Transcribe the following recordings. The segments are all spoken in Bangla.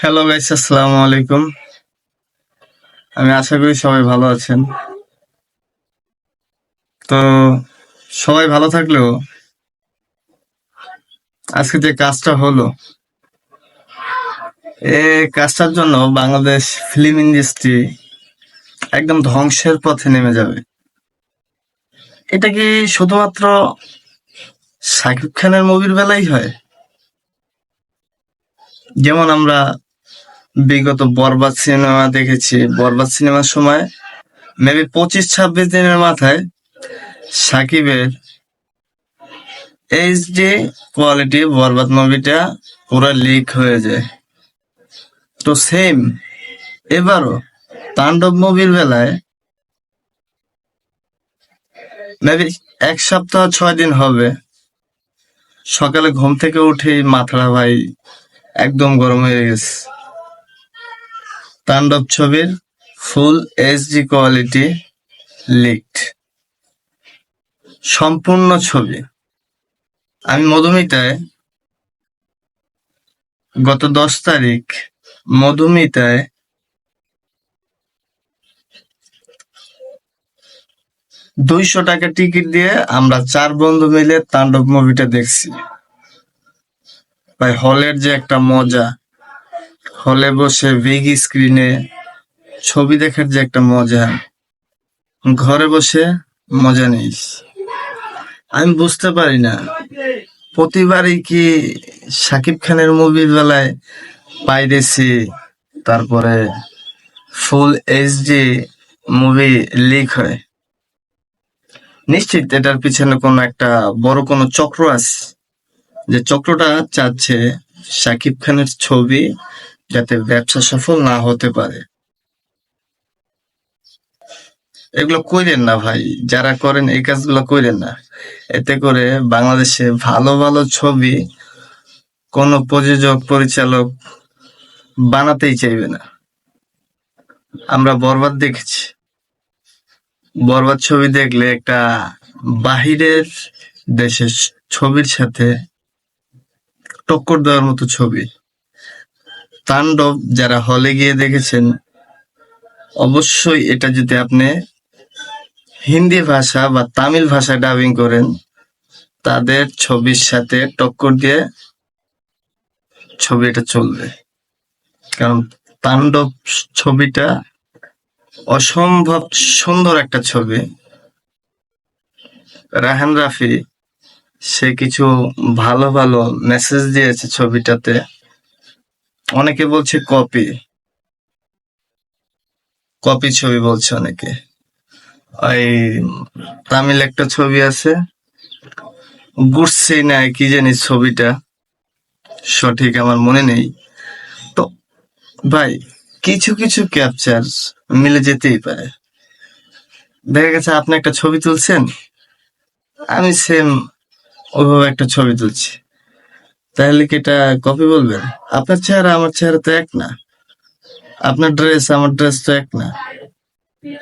হ্যালো গাইস আসসালামু আলাইকুম আমি আশা করি সবাই ভালো আছেন। তো, সবাই ভালো থাকলেও আজকে যে কাজটা হলো এই কাজটার জন্য বাংলাদেশ ফিল্ম ইন্ডাস্ট্রি একদম ধ্বংসের পথে নেমে যাবে। এটা কি শুধুমাত্র শাকিব খানের মুভির বেলাই হয়? যেমন আমরা বিগত বরবাদ সিনেমা দেখেছি। বরবাদ সিনেমার সময় মেবি পঁচিশ, ছাব্বিশ দিনের মাথায় সাকিবের এইচডি কোয়ালিটি বরবাদ মুভিটা পুরো লিক হয়ে যায়। তো সেম এবারও তাণ্ডব মুভির বেলায় মেবি এক সপ্তাহ ছয় দিন হবে। সকালে ঘুম থেকে উঠেই মাথাটা ভাই একদম গরম হয়ে গেছে। তাণ্ডব ছবির ফুল এইচডি কোয়ালিটি লিকড সম্পূর্ণ ছবি। আমি মধুমিতায় গত দশ তারিখ মধুমিতায় দুইশো টাকা টিকিট দিয়ে আমরা চার বন্ধু মিলে তাণ্ডব মুভিটা দেখছি। ভাই হলের যে একটা মজা হলে বসে বিগ স্ক্রিনে ছবি দেখার যে একটা মজা। ঘরে বসে মজা নেই আমি বুঝতে পারি না, প্রতিবারই কি সাকিব খানের মুভির বেলায় পাইরেছি তারপরে ফুল এইচডি মুভি লিক হয়। নিশ্চিত এটার পিছনে কোনো একটা বড় কোনো চক্র আছে। যে চক্রটা চাচ্ছে সাকিব খানের ছবি যাতে ব্যবসা সফল না হতে পারে। এগুলো কইরেন না ভাই, যারা করেন এই কাজগুলো কইরেন না। এতে করে বাংলাদেশে ভালো ভালো ছবি কোনো প্রযোজক, পরিচালক বানাতেই চাইবে না। আমরা বরবাদ দেখেছি। বরবাদ ছবি দেখলে একটা বাহিরের দেশের ছবির সাথে টক্কর দেওয়ার মতো ছবি। তাণ্ডব যারা হলে গিয়ে দেখেছেন, অবশ্যই এটা যদি আপনি হিন্দি ভাষা বা তামিল ভাষায় ডাবিং করেন, তাদের ছবির সাথে টক্কর দিয়ে ছবিটা চলবে। কারণ তাণ্ডব ছবিটা অসম্ভব সুন্দর একটা ছবি। রাহান রাফি, সে কিছু ভালো ভালো মেসেজ দিয়েছে ছবিটাতে। অনেকে বলছে কপি কপি ছবি বলছে অনেকে। ওই তামিল একটা ছবি আছে। গুড়ছে না কি জানি ছবিটা। সঠিক আমার মনে নেই। তো ভাই, কিছু কিছু ক্যাপচার মিলে যেতেই পারে। দেখা গেছে আপনি একটা ছবি তুলছেন, আমি সেম ওইভাবে একটা ছবি তুলছি। তাহলে কি এটা কপি বলবেন আপনার চেহারা আমার চেহারা তো এক না। আপনার ড্রেস আমার ড্রেস তো এক না।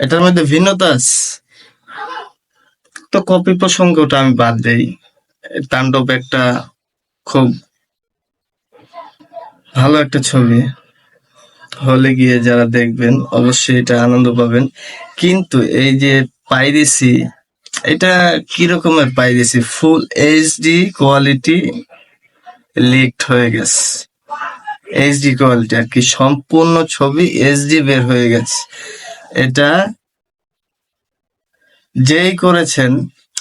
এটার মধ্যে ভিন্নতা তো কপি প্রসঙ্গটা আমি বাদ দেই। তাণ্ডব একটা খুব ভালো একটা ছবি। হলে গিয়ে যারা দেখবেন, অবশ্যই এটা আনন্দ পাবেন। কিন্তু এই যে পাইরেসি, এটা কি রকমের piracy full HD quality leaked হয়ে গেছে। এইচডি কোয়ালিটি আর কি সম্পূর্ণ ছবি এইচডি বের হয়ে গেছে। এটা যেই করেছেন,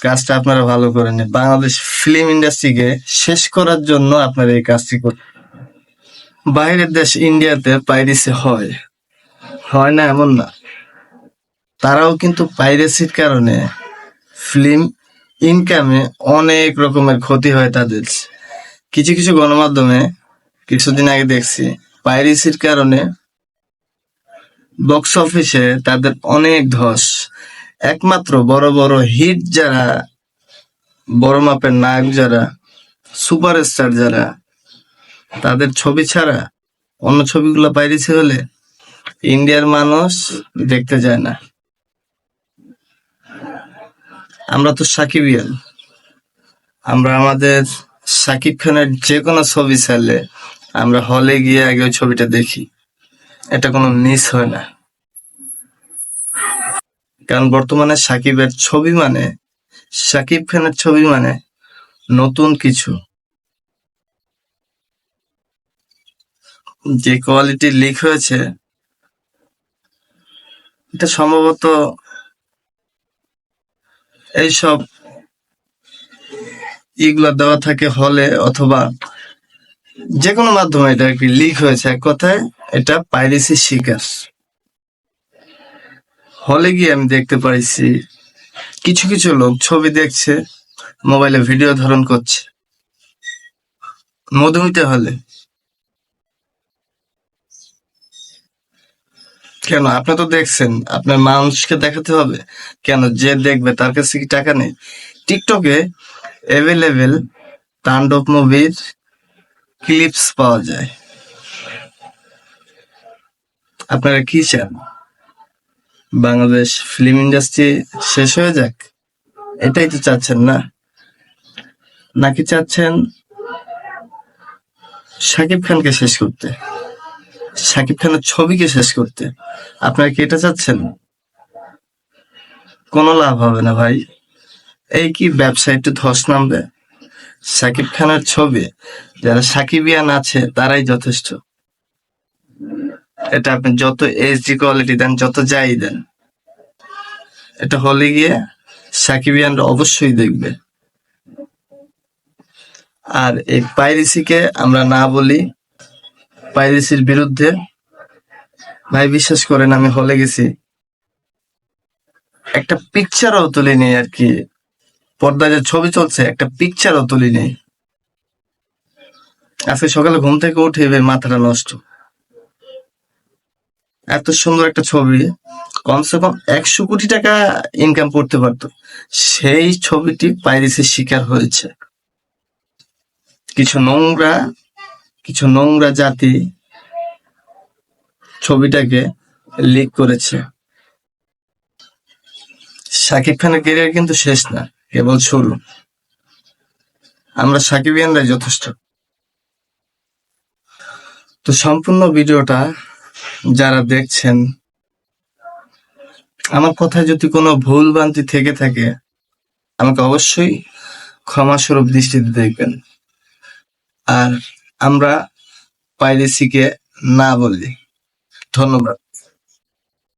কাজটা আপনারা ভালো করেন বাংলাদেশ ফিল্ম ইন্ডাস্ট্রিকে শেষ করার জন্য আপনারা এই কাজটি করতে বাইরের দেশ ইন্ডিয়াতে পাইরেসি হয়। হয় না এমন না। তারাও কিন্তু পাইরেসির কারণে ফিল্ম ইনকামে অনেক রকমের ক্ষতি হয় তাদের। কিছু কিছু গণমাধ্যমে কিছুদিন আগে দেখছি পাইরেসির কারণে বক্স অফিসে তাদের অনেক ধস। একমাত্র বড় বড় হিট যারা, বড় মাপের নায়ক যারা সুপারস্টার যারা, তাদের ছবি ছাড়া অন্য ছবিগুলো পাইরেছি হলে ইন্ডিয়ার মানুষ দেখতে যায় না। আমরা তো সাকিবিয়াল আমরা আমাদের সাকিব খানের যে কোনো ছবি চাইলে আমরা হলে গিয়ে আগে ওই ছবিটা দেখি। এটা কোনো মিস হয় না। কারণ বর্তমানে সাকিবের ছবি মানে সাকিব খানের ছবি মানে নতুন কিছু। যে কোয়ালিটি লিক হয়েছে, এটা সম্ভবত এইসব ইগুলা দেওয়া থাকে হলে অথবা যে কোনো মাধ্যমে এটা আর কি লিক হয়েছে এক কথায়, এটা পাইরেসি শিকার। হলে গিয়ে আমি দেখতে পাইছি, কিছু কিছু লোক ছবি দেখছে, মোবাইলে ভিডিও ধারণ করছে। মধুমিতে হলে। কেন, আপনি তো দেখছেন, আপনার মানুষকে দেখাতে হবে। কেন, যে দেখবে তার কাছে কি টাকা নেই? টিকটকে অ্যাভেলেবেল তাণ্ডব মুভির ক্লিপস পাওয়া যায়। আপনারা কি চান? বাংলাদেশ ফিল্ম ইন্ডাস্ট্রি শেষ হয়ে যাক? এটাই তো চাচ্ছেন না। নাকি চাচ্ছেন শাকিব খানকে শেষ করতে? শাকিব খানের ছবিকে শেষ করতে? আপনারা কি এটা চাচ্ছেন? কোনো লাভ হবে না ভাই। এই কি ব্যবসা একটু ধস নামবে? সাকিব খানের ছবি, যারা সাকিবিয়ান আছে, তারাই যথেষ্ট। এটা আপনি যত এইচডি কোয়ালিটি দেন, যত যাই দেন, এটা হলে গিয়ে সাকিবিয়ানরা অবশ্যই দেখবে। আর এই পাইরেসিকে আমরা না বলি, পাইরেসির বিরুদ্ধে, ভাই বিশ্বাস করেন, আমি হলে গেছি। একটা পিকচারও তুলি নেই আর কি পর্দায় যে ছবি চলছে, একটা পিকচারও তুলি নেই আজকে সকালে ঘুম থেকে উঠে মাথাটা নষ্ট। এত সুন্দর একটা ছবি। কমসে কম একশো কোটি টাকা ইনকাম করতে পারতো। সেই ছবিটি পাইরেসির শিকার হয়েছে। কিছু নোংরা কিছু নোংরা জাতি ছবিটাকে লিক করেছে। শাকিব খানের কেরিয়ার কিন্তু শেষ না। কেবল শুরু আমরা সাকিবিয়ানরাই যথেষ্ট। তো সম্পূর্ণ ভিডিওটা যারা দেখছেন, আমার কথায় যদি কোনো ভুল ভ্রান্তি থেকে থাকে, আমাকে অবশ্যই ক্ষমাস্বরূপ দৃষ্টিতে দেখবেন। আর আমরা পাইরেসিকে না বলি। ধন্যবাদ।